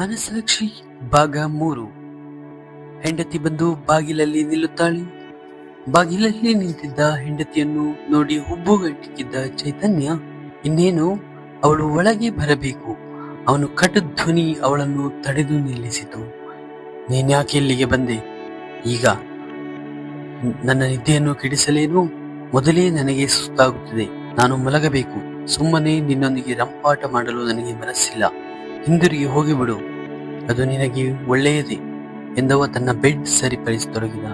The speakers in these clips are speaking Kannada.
ಮನಸ್ಸಾಕ್ಷಿ ಭಾಗ ಮೂರು. ಹೆಂಡತಿ ಬಂದು ಬಾಗಿಲಲ್ಲಿ ನಿಲ್ಲುತ್ತಾಳೆ. ಬಾಗಿಲಲ್ಲಿ ನಿಂತಿದ್ದ ಹೆಂಡತಿಯನ್ನು ನೋಡಿ ಹುಬ್ಬುಗಟ್ಟಿಕ್ಕಿದ್ದ ಚೈತನ್ಯ, ಇನ್ನೇನು, ಅವಳು ಒಳಗೆ ಬರಬೇಕು. ಅವನು ಕಟು ಧ್ವನಿ ಅವಳನ್ನು ತಡೆದು ನಿಲ್ಲಿಸಿತು. ನೀನ್ಯಾಕೆ ಇಲ್ಲಿಗೆ ಬಂದೆ? ಈಗ ನನ್ನ ನಿದ್ದೆಯನ್ನು ಕೆಡಿಸಲೇನು? ಮೊದಲೇ ನನಗೆ ಸುಸ್ತಾಗುತ್ತದೆ. ನಾನು ಮಲಗಬೇಕು. ಸುಮ್ಮನೆ ನಿನ್ನೊಂದಿಗೆ ರಂಪಾಟ ಮಾಡಲು ನನಗೆ ಮನಸ್ಸಿಲ್ಲ. ಹಿಂದಿರುಗಿ ಹೋಗಿಬಿಡು. ಅದು ನಿನಗೆ ಒಳ್ಳೆಯದೇ ಎಂದವ ತನ್ನ ಬೆಡ್ ಸರಿಪಡಿಸತೊಡಗಿದ.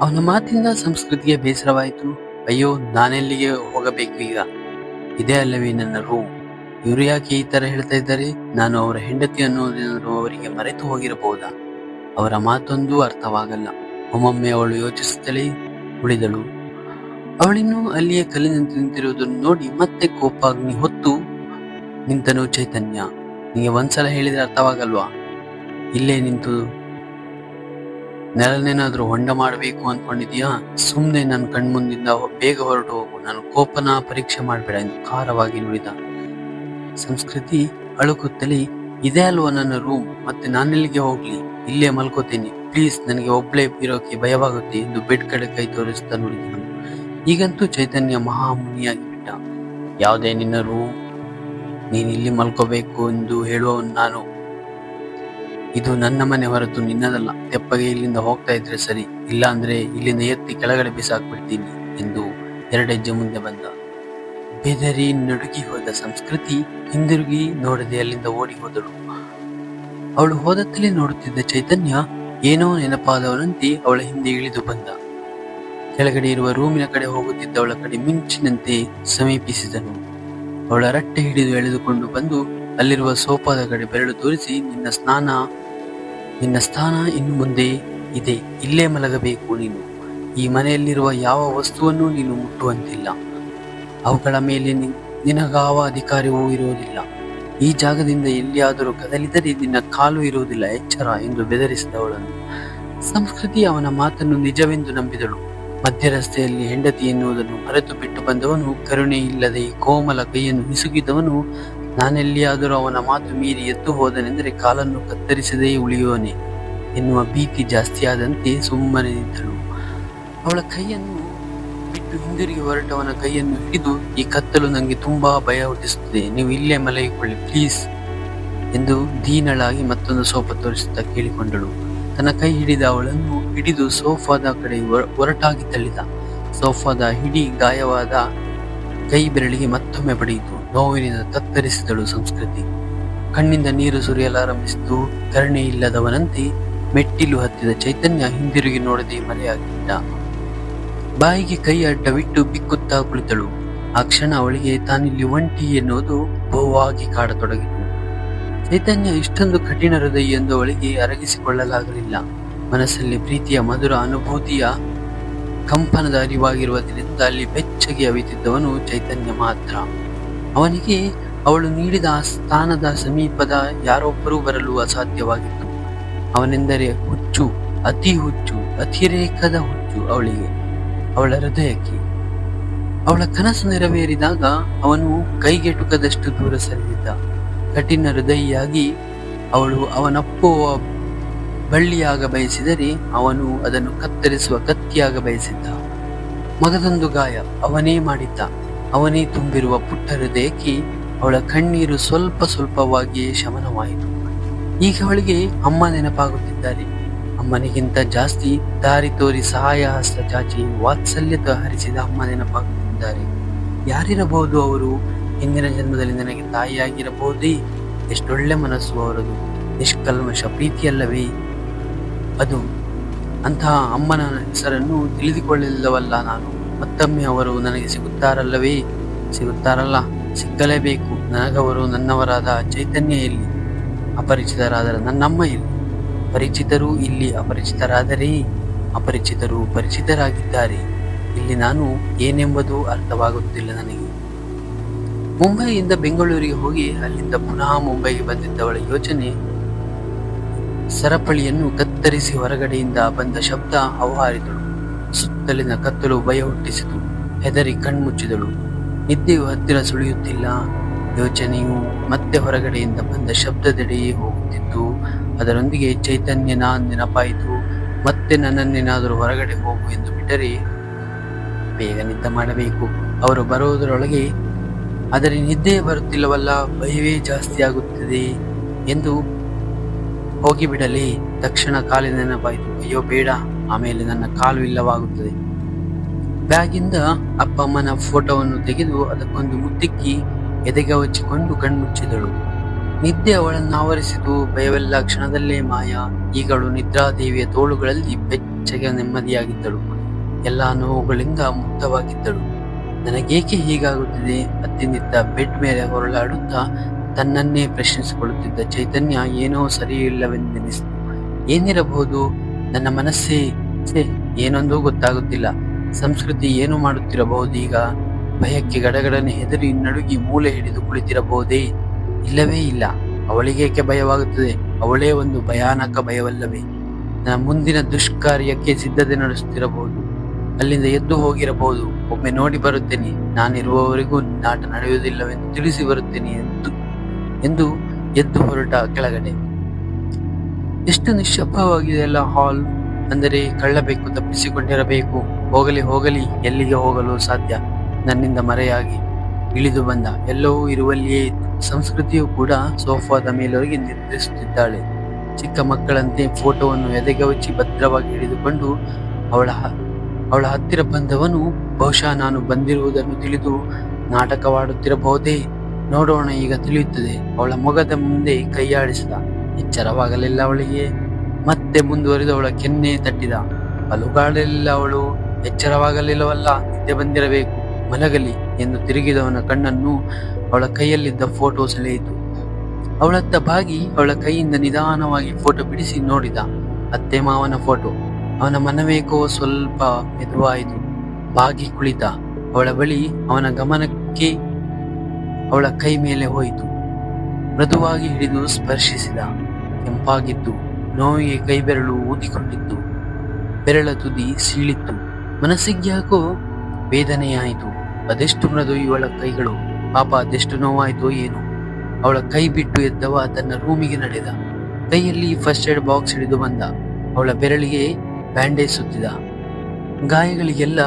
ಅವನ ಮಾತಿಂದ ಸಂಸ್ಕೃತಿಗೆ ಬೇಸರವಾಯಿತು. ಅಯ್ಯೋ, ನಾನೆಲ್ಲಿಗೆ ಹೋಗಬೇಕು ಈಗ? ಇದೇ ಅಲ್ಲವೇ ನನ್ನ ರೂಮ್. ಇವರು ಯಾಕೆ ಈ ತರ ಹೇಳ್ತಾ ಇದ್ದಾರೆ? ನಾನು ಅವರ ಹೆಂಡತಿ ಅನ್ನೋದೇನಾದರೂ ಅವರಿಗೆ ಮರೆತು ಹೋಗಿರಬಹುದಾ? ಅವರ ಮಾತೊಂದು ಅರ್ಥವಾಗಲ್ಲ. ಒಮ್ಮೊಮ್ಮೆ ಅವಳು ಯೋಚಿಸುತ್ತಲೇ ಉಳಿದಳು. ಅವಳಿನ್ನೂ ಅಲ್ಲಿಯೇ ಕಲ್ಲಿನಂತೆ ನಿಂತಿರುವುದನ್ನು ನೋಡಿ ಮತ್ತೆ ಕೋಪಾಗ್ನಿ ಹೊತ್ತು ನಿಂತನು ಚೈತನ್ಯ. ನಿಮಗೆ ಒಂದ್ಸಲ ಹೇಳಿದ್ರೆ ಅರ್ಥವಾಗಲ್ವಾ? ಇಲ್ಲೇ ನಿಂತು ನೆಲನೇನಾದ್ರೂ ಹೊಂಡ ಮಾಡಬೇಕು ಅನ್ಕೊಂಡಿದ್ಯಾ? ಸುಮ್ಮನೆ ನನ್ನ ಕಣ್ಮುಂದಿಂದ ಬೇಗ ಹೊರಟು ಹೋಗು. ನಾನು ಕೋಪನ ಪರೀಕ್ಷೆ ಮಾಡಬೇಡ ಎಂದು ಖಾರವಾಗಿ ನುಡಿದ. ಸಂಸ್ಕೃತಿ ಅಳುಕುತ್ತಲೇ, ಇದೇ ಅಲ್ವಾ ನನ್ನ ರೂಮ್? ಮತ್ತೆ ನಾನೆಲ್ಲಿಗೆ ಹೋಗ್ಲಿ? ಇಲ್ಲೇ ಮಲ್ಕೋತೀನಿ. ಪ್ಲೀಸ್, ನನಗೆ ಒಬ್ಳೆ ಇರೋಕೆ ಭಯವಾಗುತ್ತೆ ಎಂದು ಬೆಡ್ ಕಡೆ ಕೈ ತೋರಿಸ್ತಾ ನುಡಿದನು. ಈಗಂತೂ ಚೈತನ್ಯ ಮಹಾಮುನಿಯಾಗಿ ಬಿಟ್ಟ ಯಾವುದೇ ನಿನ್ನ ರೂಮ್? ನೀನು ಇಲ್ಲಿ ಮಲ್ಕೋಬೇಕು ಎಂದು ಹೇಳುವ ನಾನು. ಇದು ನನ್ನ ಮನೆ ಹೊರತು ನಿನ್ನದಲ್ಲ. ತೆಪ್ಪಗೆ ಇಲ್ಲಿಂದ ಹೋಗ್ತಾ ಇದ್ರೆ ಸರಿ. ಇಲ್ಲ ಅಂದ್ರೆ ಇಲ್ಲಿಂದ ಎತ್ತಿ ಕೆಳಗಡೆ ಬಿಸಾಕ್ಬಿಡ್ತೀನಿ ಎಂದು ಎರಡೆಜ್ಜೆ ಮುಂದೆ ಬಂದ. ಬೆದರಿ ನಡುಗಿ ಹೋದ ಸಂಸ್ಕೃತಿ ಹಿಂದಿರುಗಿ ನೋಡದೆ ಅಲ್ಲಿಂದ ಓಡಿ ಹೋದಳು. ಅವಳು ಹೋದತ್ತಲೇ ನೋಡುತ್ತಿದ್ದ ಚೈತನ್ಯ ಏನೋ ನೆನಪಾದವನಂತೆ ಅವಳ ಹಿಂದೆ ಇಳಿದು ಬಂದ. ಕೆಳಗಡೆ ಇರುವ ರೂಮಿನ ಕಡೆ ಹೋಗುತ್ತಿದ್ದ ಅವಳ ಕಡೆ ಮಿಂಚಿನಂತೆ ಸಮೀಪಿಸಿದನು. ಅವಳ ರಟ್ಟೆ ಹಿಡಿದು ಎಳೆದುಕೊಂಡು ಬಂದು ಅಲ್ಲಿರುವ ಸೋಫಾದ ಕಡೆ ಬೆರಳು ತೋರಿಸಿ ನಿನ್ನ ಸ್ನಾನ ನಿನ್ನ ಸ್ಥಾನ ಇನ್ನು ಮುಂದೆ ಇದೆ, ಇಲ್ಲೇ ಮಲಗಬೇಕು ನೀನು. ಈ ಮನೆಯಲ್ಲಿರುವ ಯಾವ ವಸ್ತುವನ್ನು ನೀನು ಮುಟ್ಟುವಂತಿಲ್ಲ. ಅವುಗಳ ಮೇಲೆ ನಿನಗಾವ ಅಧಿಕಾರವೂ ಇರುವುದಿಲ್ಲ. ಈ ಜಾಗದಿಂದ ಎಲ್ಲಿಯಾದರೂ ಕದಲಿದರೆ ನಿನ್ನ ಕಾಲು ಇರುವುದಿಲ್ಲ, ಎಚ್ಚರ ಎಂದು ಬೆದರಿಸಿದವಳನ್ನು. ಸಂಸ್ಕೃತಿ ಅವನ ಮಾತನ್ನು ನಿಜವೆಂದು ನಂಬಿದಳು. ಮಧ್ಯರಸ್ತೆಯಲ್ಲಿ ಹೆಂಡತಿ ಎನ್ನುವುದನ್ನು ಮರೆತು ಬಿಟ್ಟು ಬಂದವನು ಕರುಣೆ ಇಲ್ಲದೆ ಕೋಮಲ ಕೈಯನ್ನು ಹಿಸುಕಿದವನು ನಾನೆಲ್ಲಿಯಾದರೂ ಅವನ ಮಾತು ಮೀರಿ ಎದ್ದು ಹೋದನೆಂದರೆ ಕಾಲನ್ನು ಕತ್ತರಿಸದೇ ಉಳಿಯೋನೆ ಎನ್ನುವ ಭೀತಿ ಜಾಸ್ತಿಯಾದಂತೆ ಸುಮ್ಮನೆ ನಿಂತಳು. ಅವಳ ಕೈಯನ್ನು ಬಿಟ್ಟು ಹಿಂದಿರುಗಿ ಹೊರಟವನ ಕೈಯನ್ನು ಹಿಡಿದು, ಈ ಕತ್ತಲು ನನಗೆ ತುಂಬಾ ಭಯ ಹುಟ್ಟಿಸುತ್ತದೆ. ನೀವು ಇಲ್ಲೇ ಮಲಗಿಕೊಳ್ಳಿ, ಪ್ಲೀಸ್ ಎಂದು ದೀನಳಾಗಿ ಮತ್ತೊಂದು ಸೋಫಾ ತೋರಿಸುತ್ತಾ ಕೇಳಿಕೊಂಡಳು. ತನ್ನ ಕೈ ಹಿಡಿದ ಅವಳನ್ನು ಹಿಡಿದು ಸೋಫಾದ ಕಡೆ ಹೊರ- ಹೊರಟಾಗಿ ತಳ್ಳಿದ. ಸೋಫಾದ ಹಿಡಿ ಗಾಯವಾದ ಕೈ ಬೆರಳಿಗೆ ಮತ್ತೊಮ್ಮೆ ಬಡಿಯಿತು. ನೋವಿನಿಂದ ತತ್ತರಿಸಿದಳು ಸಂಸ್ಕೃತಿ. ಕಣ್ಣಿಂದ ನೀರು ಸುರಿಯಲಾರಂಭಿಸಿತು ಕರುಣೆ ಇಲ್ಲದವನಂತೆ ಮೆಟ್ಟಿಲು ಹತ್ತಿದ ಚೈತನ್ಯ ಹಿಂದಿರುಗಿ ನೋಡದೆ ಮರೆಯಾಗಿದ್ದ. ಬಾಯಿಗೆ ಕೈ ಅಡ್ಡವಿಟ್ಟು ಬಿಕ್ಕುತ್ತಾ ಕುಳಿತಳು. ಆ ಕ್ಷಣ ಅವಳಿಗೆ ತಾನಿಲ್ಲಿ ಒಂಟಿ ಎನ್ನುವುದು ಬಹುವಾಗಿ ಕಾಡತೊಡಗಿತು. ಚೈತನ್ಯ ಇಷ್ಟೊಂದು ಕಠಿಣ ಹೃದಯ ಎಂದು ಅವಳಿಗೆ ಅರಗಿಸಿಕೊಳ್ಳಲಾಗಲಿಲ್ಲ. ಮನಸ್ಸಲ್ಲಿ ಪ್ರೀತಿಯ ಮಧುರ ಅನುಭೂತಿಯ ಕಂಪನದ ಅರಿವಾಗಿರುವುದರಿಂದ ಅಲ್ಲಿ ಬೆಚ್ಚಗೆ ಅವಿತಿದ್ದವನು ಚೈತನ್ಯ ಮಾತ್ರ. ಅವನಿಗೆ ಅವಳು ನೀಡಿದ ಆ ಸ್ಥಾನದ ಸಮೀಪದ ಯಾರೊಬ್ಬರೂ ಬರಲು ಅಸಾಧ್ಯವಾಗಿತ್ತು. ಅವನೆಂದರೆ ಹುಚ್ಚು, ಅತಿ ಹುಚ್ಚು, ಅತಿರೇಕದ ಹುಚ್ಚು ಅವಳಿಗೆ, ಅವಳ ಹೃದಯಕ್ಕೆ. ಅವಳ ಕನಸು ನೆರವೇರಿದಾಗ ಅವನು ಕೈಗೆಟುಕದಷ್ಟು ದೂರ ಸರಿದಿದ್ದ. ಕಠಿಣ ಹೃದಯಿಯಾಗಿ ಅವಳು ಅವನಪ್ಪುವ ಬಳ್ಳಿಯಾಗ ಬಯಸಿದರೆ ಅವನು ಅದನ್ನು ಕತ್ತರಿಸುವ ಕತ್ತಿಯಾಗ ಬಯಸಿದ್ದ. ಮಗದೊಂದು ಗಾಯ ಅವನೇ ಮಾಡಿದ್ದ. ಅವನೇ ತುಂಬಿರುವ ಪುಟ್ಟ ಹೃದಯಕ್ಕೆ ಅವಳ ಕಣ್ಣೀರು ಸ್ವಲ್ಪ ಸ್ವಲ್ಪವಾಗಿಯೇ ಶಮನವಾಯಿತು. ಈಗ ಅವಳಿಗೆ ಅಮ್ಮ ನೆನಪಾಗುತ್ತಿದ್ದಾರೆ. ಅಮ್ಮನಿಗಿಂತ ಜಾಸ್ತಿ ದಾರಿ ತೋರಿ ಸಹಾಯ ಹಸ್ತ ಚಾಚಿ ವಾತ್ಸಲ್ಯತ ಹರಿಸಿದ ಅಮ್ಮ ನೆನಪಾಗುತ್ತಿದ್ದಾರೆ. ಯಾರಿರಬಹುದು ಅವರು? ಹಿಂದಿನ ಜನ್ಮದಲ್ಲಿ ನನಗೆ ತಾಯಿಯಾಗಿರಬಹುದೇ? ಎಷ್ಟೊಳ್ಳೆ ಮನಸ್ಸು ಅವರದು. ನಿಷ್ಕಲ್ಮಶ ಪ್ರೀತಿಯಲ್ಲವೇ? ಅದು ಅಂತಹ ಅಮ್ಮನ ಹೆಸರನ್ನು ತಿಳಿದುಕೊಳ್ಳಲಿಲ್ಲವಲ್ಲ ನಾನು. ಮತ್ತೊಮ್ಮೆ ಅವರು ನನಗೆ ಸಿಗುತ್ತಾರಲ್ಲವೇ? ಸಿಗುತ್ತಾರಲ್ಲ. ಸಿಕ್ಕಲೇಬೇಕು. ನನಗವರು ನನ್ನವರಾದ ಚೈತನ್ಯ ಇಲ್ಲಿ. ಅಪರಿಚಿತರಾದರೆ ನನ್ನಮ್ಮ ಇಲ್ಲಿ. ಪರಿಚಿತರು ಇಲ್ಲಿ ಅಪರಿಚಿತರಾದರೆ ಅಪರಿಚಿತರು ಪರಿಚಿತರಾಗಿದ್ದಾರೆ. ಇಲ್ಲಿ ನಾನು ಏನೆಂಬುದು ಅರ್ಥವಾಗುತ್ತಿಲ್ಲ ನನಗೆ. ಮುಂಬೈಯಿಂದ ಬೆಂಗಳೂರಿಗೆ ಹೋಗಿ ಅಲ್ಲಿಂದ ಪುನಃ ಮುಂಬೈಗೆ ಬಂದಿದ್ದವಳ ಯೋಚನೆ ಸರಪಳಿಯನ್ನು ಕತ್ತರಿಸಿ ಹೊರಗಡೆಯಿಂದ ಬಂದ ಶಬ್ದ ಅವಹಾರಿದಳು ಸುತ್ತಲಿನ ಕತ್ತಲು ಭಯ ಹುಟ್ಟಿಸಿತು. ಹೆದರಿ ಕಣ್ಮುಚ್ಚಿದಳು. ನಿದ್ದೆಯು ಹತ್ತಿರ ಸುಳಿಯುತ್ತಿಲ್ಲ. ಯೋಚನೆಯು ಮತ್ತೆ ಹೊರಗಡೆಯಿಂದ ಬಂದ ಶಬ್ದದೆಡೆಯೇ ಹೋಗುತ್ತಿತ್ತು. ಅದರೊಂದಿಗೆ ಚೈತನ್ಯನ ನೆನಪಾಯಿತು. ಮತ್ತೆ ನನ್ನನ್ನೇನಾದರೂ ಹೊರಗಡೆ ಹೋಗು ಎಂದು ಬಿಟ್ಟರೆ ಬೇಗ ನಿದ್ದೆ ಮಾಡಬೇಕು. ಅವರು ಬರುವುದರೊಳಗೆ, ಆದರೆ ನಿದ್ದೆ ಬರುತ್ತಿಲ್ಲವಲ್ಲ, ಭಯವೇ ಜಾಸ್ತಿ ಆಗುತ್ತಿದೆ ಎಂದು ಹೋಗಿಬಿಡಲಿ. ತಕ್ಷಣ ಕಾಲಿನ ನೆನಪಾಯಿತು. ಅಯ್ಯೋ, ಬೇಡ. ಆಮೇಲೆ ನನ್ನ ಕಾಲು ಇಲ್ಲವಾಗುತ್ತದೆ. ಬ್ಯಾಗಿಂದ ಅಪ್ಪ ಅಮ್ಮನ ಫೋಟೋವನ್ನು ತೆಗೆದು ಅದಕ್ಕೊಂದು ಮುತ್ತಿಕ್ಕಿ ಎದೆಗೆ ಹಚ್ಚಿಕೊಂಡು ಕಣ್ಮುಚ್ಚಿದಳು. ನಿದ್ದೆ ಅವಳನ್ನು ಆವರಿಸಿತು. ಭಯವೆಲ್ಲ ಕ್ಷಣದಲ್ಲೇ ಮಾಯ, ಈಗಳು ನಿದ್ರಾದೇವಿಯ ತೋಳುಗಳಲ್ಲಿ ಬೆಚ್ಚಗೆ ನೆಮ್ಮದಿಯಾಗಿದ್ದಳು. ಎಲ್ಲ ನೋವುಗಳಿಂದ ಮುಕ್ತವಾಗಿದ್ದಳು. ನನಗೇಕೆ ಹೀಗಾಗುತ್ತಿದೆ? ಅತ್ತಿನಿದ್ದ ಬೆಡ್ ಮೇಲೆ ಹೊರಳಾಡುತ್ತಾ ತನ್ನನ್ನೇ ಪ್ರಶ್ನಿಸಿಕೊಳ್ಳುತ್ತಿದ್ದ ಚೈತನ್ಯ, ಏನೋ ಸರಿಯಿಲ್ಲವೆಂದೆನಿಸಿತು ಏನಿರಬಹುದು? ನನ್ನ ಮನಸ್ಸೇ ಛೆ, ಏನೊಂದೂ ಗೊತ್ತಾಗುತ್ತಿಲ್ಲ. ಸಂಸ್ಕೃತಿ ಏನು ಮಾಡುತ್ತಿರಬಹುದು ಈಗ? ಭಯಕ್ಕೆ ಗಡಗಡನೆ ಹೆದರಿ ನಡುಗಿ ಮೂಲೆ ಹಿಡಿದು ಕುಳಿತಿರಬಹುದೇ? ಇಲ್ಲವೇ ಇಲ್ಲ. ಅವಳಿಗೇಕೆ ಭಯವಾಗುತ್ತದೆ? ಅವಳೇ ಒಂದು ಭಯಾನಕ ಭಯವಲ್ಲವೇ? ನನ್ನ ಮುಂದಿನ ದುಷ್ಕಾರ್ಯಕ್ಕೆ ಸಿದ್ಧತೆ ನಡೆಸುತ್ತಿರಬಹುದು. ಅಲ್ಲಿಂದ ಎದ್ದು ಹೋಗಿರಬಹುದು. ಒಮ್ಮೆ ನೋಡಿ ಬರುತ್ತೇನೆ. ನಾನಿರುವವರೆಗೂ ನಾಟ ನಡೆಯುವುದಿಲ್ಲವೆಂದು ತಿಳಿಸಿ ಬರುತ್ತೇನೆ ಎಂದು ಎಂದು ಎದ್ದು ಹೊರಟ ಕೆಳಗಡೆ. ಎಷ್ಟು ನಿಶ್ಶಬ್ದವಾಗಿದೆಯಲ್ಲ ಹಾಲ್. ಅಂದರೆ ಕಳ್ಳಬೇಕು, ತಪ್ಪಿಸಿಕೊಂಡಿರಬೇಕು. ಹೋಗಲಿ ಹೋಗಲಿ, ಎಲ್ಲಿಗೆ ಹೋಗಲು ಸಾಧ್ಯ? ನನ್ನಿಂದ ಮರೆಯಾಗಿ ಇಳಿದು ಬಂದ. ಎಲ್ಲವೂ ಇರುವಲ್ಲಿಯೇ ಇತ್ತು. ಸಂಸ್ಕೃತಿಯು ಕೂಡ ಸೋಫಾದ ಮೇಲೊರಿಗೆ ನಿರ್ಧರಿಸುತ್ತಿದ್ದಾಳೆ. ಚಿಕ್ಕ ಮಕ್ಕಳಂತೆ ಫೋಟೋವನ್ನು ಎದೆಗೆ ಹಚ್ಚಿ ಭದ್ರವಾಗಿ ಹಿಡಿದುಕೊಂಡು ಅವಳ ಅವಳ ಹತ್ತಿರ ಬಂದವನು ಬಹುಶಃ ನಾನು ಬಂದಿರುವುದನ್ನು ತಿಳಿದು ನಾಟಕವಾಡುತ್ತಿರಬಹುದೇ? ನೋಡೋಣ, ಈಗ ತಿಳಿಯುತ್ತದೆ. ಅವಳ ಮೊಗದ ಮುಂದೆ ಕೈಯಾಡಿಸಿದ ಎಚ್ಚರವಾಗಲಿಲ್ಲ ಅವಳಿಗೆ. ಮತ್ತೆ ಮುಂದುವರಿದು ಅವಳ ಕೆನ್ನೆ ತಟ್ಟಿದ. ಅಲುಗಾಡಲಿಲ್ಲ ಅವಳು. ಎಚ್ಚರವಾಗಲಿಲ್ಲವಲ್ಲ, ನಿದ್ದೆ ಬಂದಿರಬೇಕು. ಮಲಗಲಿ ಎಂದು ತಿರುಗಿದವನ ಕಣ್ಣನ್ನು ಅವಳ ಕೈಯಲ್ಲಿದ್ದ ಫೋಟೋ ಸೆಳೆಯಿತು. ಅವಳತ್ತ ಬಾಗಿ ಅವಳ ಕೈಯಿಂದ ನಿಧಾನವಾಗಿ ಫೋಟೋ ಬಿಡಿಸಿ ನೋಡಿದ. ಅತ್ತೆ ಮಾವನ ಫೋಟೋ. ಅವನ ಮನವೇಕೋ ಸ್ವಲ್ಪ ಮೆದುವಾಯಿತು. ಬಾಗಿ ಕುಳಿತ. ಅವಳ ಬಳಿ ಅವನ ಗಮನಕ್ಕೆ ಅವಳ ಕೈ ಮೇಲೆ ಹೋಯಿತು. ಮೃದುವಾಗಿ ಹಿಡಿದು ಸ್ಪರ್ಶಿಸಿದ. ಕೆಂಪಾಗಿತ್ತು ನೋವಿಗೆ ಕೈಬೆರಳು ಊದಿಕೊಂಡಿತ್ತು ಬೆರಳ ತುದಿ ಸೀಳಿತ್ತು. ಮನಸ್ಸಿಗ್ಯಾಕೋ ವೇದನೆಯಾಯಿತು. ಅದೆಷ್ಟು ಮೃದು ಇವಳ ಕೈಗಳು? ಪಾಪ ಅದೆಷ್ಟು ನೋವಾಯಿತೋ ಏನು. ಅವಳ ಕೈ ಬಿಟ್ಟು ಎದ್ದವ ತನ್ನ ರೂಮಿಗೆ ನಡೆದ. ಕೈಯಲ್ಲಿ ಫಸ್ಟ್ ಏಡ್ ಬಾಕ್ಸ್ ಹಿಡಿದು ಬಂದ. ಅವಳ ಬೆರಳಿಗೆ ಬ್ಯಾಂಡೇಜ್ ಸುತ್ತಿದ. ಗಾಯಗಳಿಗೆಲ್ಲ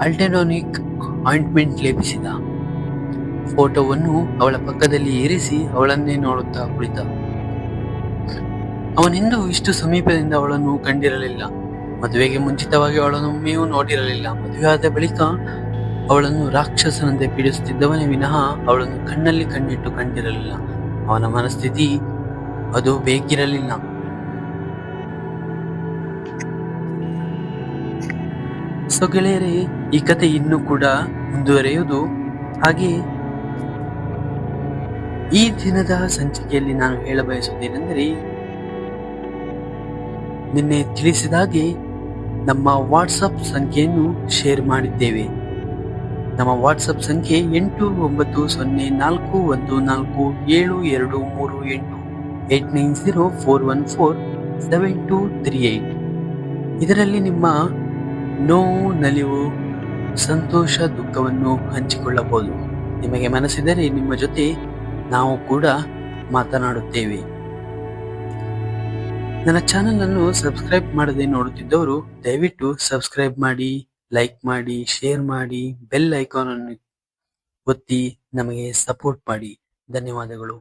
ಅಲ್ಟೆನೋನಿಕ್ ಆಯಿಂಟ್ಮೆಂಟ್ ಲೇಪಿಸಿದ ಫೋಟೋವನ್ನು ಅವಳ ಪಕ್ಕದಲ್ಲಿ ಇರಿಸಿ ಅವಳನ್ನೇ ನೋಡುತ್ತಾ ಕುಳಿತ. ಅವನೆಂದೂ ಇಷ್ಟು ಸಮೀಪದಿಂದ ಅವಳನ್ನು ಕಂಡಿರಲಿಲ್ಲ. ಮದುವೆಗೆ ಮುಂಚಿತವಾಗಿ ಅವಳನ್ನು ಒಮ್ಮೆಯೂ ನೋಡಿರಲಿಲ್ಲ. ಮದುವೆಯಾದ ಬಳಿಕ ಅವಳನ್ನು ರಾಕ್ಷಸನಂತೆ ಪೀಡಿಸುತ್ತಿದ್ದವನೇ ವಿನಃ ಅವಳನ್ನು ಕಣ್ಣಲ್ಲಿ ಕಣ್ಣಿಟ್ಟು ಕಂಡಿರಲಿಲ್ಲ. ಅವನ ಮನಸ್ಥಿತಿ ಅದು ಬೇಕಿರಲಿಲ್ಲ. ಸೊ ಗೆಳೆಯರೇ, ಈ ಕತೆ ಇನ್ನೂ ಕೂಡ ಮುಂದುವರೆಯುವುದು. ಹಾಗೆ ಈ ದಿನದ ಸಂಚಿಕೆಯಲ್ಲಿ ನಾನು ಹೇಳಬಯಸುವುದೇನೆಂದರೆ ನಿನ್ನೆ ತಿಳಿಸಿದಾಗೆ ನಮ್ಮ ವಾಟ್ಸಪ್ ಸಂಖ್ಯೆಯನ್ನು ಶೇರ್ ಮಾಡಿದ್ದೇವೆ. ನಮ್ಮ ವಾಟ್ಸಪ್ ಸಂಖ್ಯೆ ಎಂಟು ಒಂಬತ್ತು ಸೊನ್ನೆ ನಾಲ್ಕು ಒಂದು ನಾಲ್ಕು ಏಳು ಎರಡು ಮೂರು ಎಂಟು eight nine zero four one four seven two three eight. ಇದರಲ್ಲಿ ನಿಮ್ಮ ನೋವು, ನಲಿವು, ಸಂತೋಷ, ದುಃಖವನ್ನು ಹಂಚಿಕೊಳ್ಳಬಹುದು. ನಿಮಗೆ ಮನಸ್ಸಿದರೆ ನಿಮ್ಮ ಜೊತೆ ನಾವು ಕೂಡ ಮಾತನಾಡುತ್ತೇವೆ. ನನ್ನ ಚಾನೆಲ್ ಅನ್ನು ಸಬ್ಸ್ಕ್ರೈಬ್ ಮಾಡದೆ ನೋಡುತ್ತಿದ್ದವರು, ದಯವಿಟ್ಟು ಸಬ್ಸ್ಕ್ರೈಬ್ ಮಾಡಿ, ಲೈಕ್ ಮಾಡಿ, ಶೇರ್ ಮಾಡಿ, ಬೆಲ್ ಐಕಾನ್ ಅನ್ನು ಒತ್ತಿ ನಮಗೆ ಸಪೋರ್ಟ್ ಮಾಡಿ. ಧನ್ಯವಾದಗಳು.